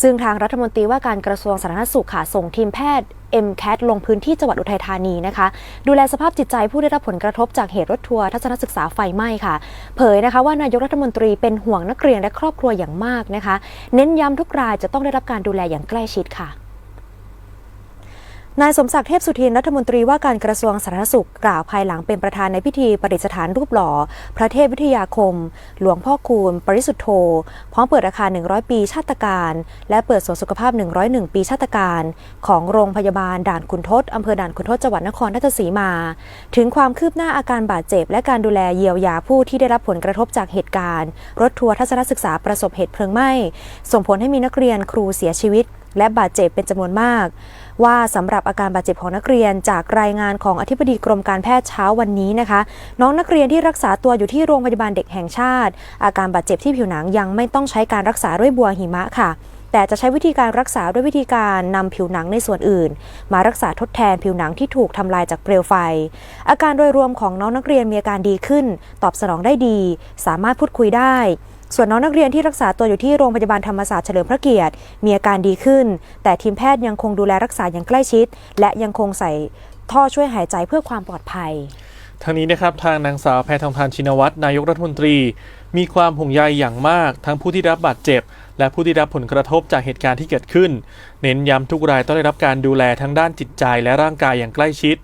ซึ่งทางรัฐมนตรีว่าการกระทรวงสาธารณสุขค่ะส่งทีมแพทย์ MCAT ลงพื้นที่จังหวัดอุทัยธานีนะคะ ดูแลสภาพจิตใจผู้ได้รับผลกระทบจากเหตุรถทัวร์ทัศนศึกษาไฟไหม้ค่ะ เผยนะคะว่านายกรัฐมนตรีเป็นห่วงนักเรียนและครอบครัวอย่างมากนะคะ เน้นย้ำทุกรายจะต้องได้รับการดูแลอย่างใกล้ชิดค่ะ นายสมศักดิ์เทพสุทินรัฐมนตรีว่าการกระทรวงสาธารณสุขกล่าวภายหลังเป็นประธานในพิธีประดิษฐานรูปหล่อ พระเทพวิทยาคม หลวงพ่อคูณ ปริสุทธโธ พร้อมเปิดอาคาร 100 ปีชาติการ และเปิดสวนสุขภาพ 101 ปีชาติการ ของโรงพยาบาลด่านขุนทดอำเภอด่านขุนทดจังหวัดนครราชสีมา ถึงความคืบหน้าอาการบาดเจ็บ และการดูแลเยียวยาผู้ที่ได้รับผลกระทบจากเหตุการณ์ รถทัวร์ทัศนศึกษาประสบเหตุเพลิงไหม้ส่งผลให้มีนักเรียนครูเสียชีวิต และบาดเจ็บเป็นจำนวนมาก ว่าสำหรับอาการบาดเจ็บของนักเรียนจากรายงานของอธิบดีกรมการแพทย์เช้าวันนี้นะคะ น้องนักเรียนที่รักษาตัวอยู่ที่โรงพยาบาลเด็กแห่งชาติ อาการบาดเจ็บที่ผิวหนังยังไม่ต้องใช้การรักษาด้วยบัวหิมะค่ะแต่จะใช้วิธีการรักษาด้วยวิธีการนำผิวหนังในส่วนอื่น มารักษาทดแทนผิวหนังที่ถูกทำลายจากเปลวไฟ อาการโดยรวมของน้องนักเรียนมีอาการดีขึ้น ตอบสนองได้ดี สามารถพูดคุยได้ ส่วนน้องนักเรียนที่รักษาตัวอยู่ที่โรงพยาบาลธรรมศาสตร์เฉลิมพระเกียรติ มีอาการดีขึ้น แต่ทีมแพทย์ยังคงดูแลรักษาอย่างใกล้ชิด และยังคงใส่ท่อช่วยหายใจเพื่อความปลอดภัยทางนี้นะครับทางนางสาวแพทองทานชินวัตรนายกรัฐมนตรี มีความห่วงใยอย่างมาก ทั้งผู้ที่รับบาดเจ็บ และผู้ที่รับผลกระทบจากเหตุการณ์ที่เกิดขึ้น เน้นย้ำทุกรายต้องได้รับการดูแลทั้งด้านจิตใจและร่างกายอย่างใกล้ชิด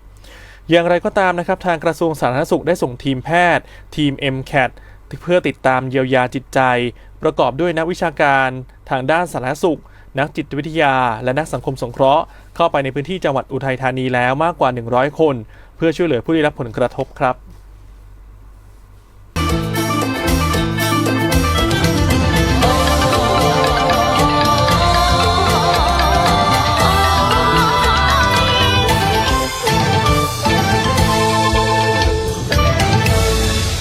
อย่างไรก็ตามนะครับทางกระทรวงสาธารณสุขได้ส่งทีมแพทย์ ทีม MCAT เพื่อติดตามเยียวยาจิตใจ ประกอบด้วยนักวิชาการทางด้านสาธารณสุข นักจิตวิทยา และนักสังคมสงเคราะห์เข้าไปในพื้นที่จังหวัดอุทัยธานีแล้วมากกว่า 100 คน เพื่อช่วยเหลือผู้ได้รับผลกระทบครับ